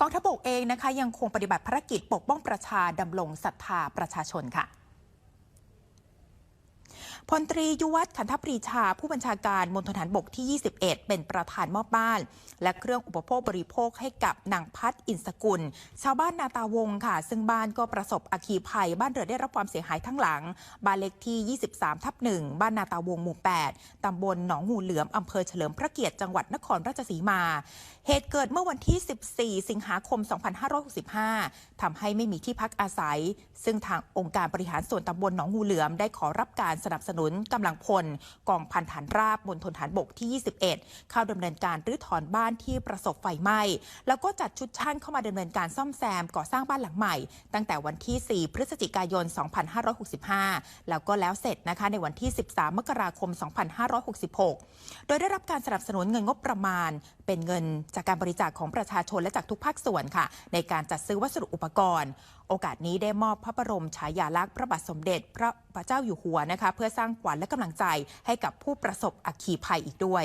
กองทัพบกเองนะคะยังคงปฏิบัติภารกิจปกป้องประชาดำรงศรัทธาประชาชนค่ะ พลตรียุวัฒน์ขันธปรีชา ผู้บัญชาการมณฑลฐานบกที่ 21 เป็นประธานมอบบ้าน และเครื่องอุปโภคบริโภคให้กับนางพัฒอินสกุล ชาวบ้านนาตาวงค่ะ ซึ่งบ้านก็ประสบอัคคีภัย บ้านเรือนได้รับความเสียหายทั้งหลัง บ้านเล็กที่ 23 ทับหนึ่งบ้านนาตาวงหมู่ 8 ตำบลหนองงูเหลือมอำเภอเฉลิมพระเกียรติจังหวัดนครราชสีมา เหตุเกิดเมื่อวันที่ 14 สิงหาคม 2565ทำให้ไม่มีที่พักอาศัย ซึ่งทางองค์การบริหารส่วนตำบลหนองงูเหลือมได้ขอรับการสนับสนุนนุนกำลังพลกองพันฐานราบบนทนฐานบกที่ 21 เข้าดำเนินการรื้อถอนบ้านที่ประสบไฟไหม้ แล้วก็จัดชุดช่างเข้ามาดำเนินการซ่อมแซมก่อสร้างบ้านหลังใหม่ ตั้งแต่วันที่ 4 พฤศจิกายน 2565 แล้วก็แล้วเสร็จนะคะในวันที่ 13 มกราคม 2566 โดยได้รับการสนับสนุนเงินงบประมาณ เป็นเงินจากการบริจาคของประชาชนและจากทุกภาคส่วนค่ะ ในการจัดซื้อวัสดุอุปกรณ์ โอกาสนี้ได้มอบพระบรมฉายาลักษณ์พระบาทสมเด็จพระพระเจ้าอยู่หัวนะคะ เพื่อสร้างขวัญและกำลังใจให้กับผู้ประสบอัคคีภัยอีกด้วย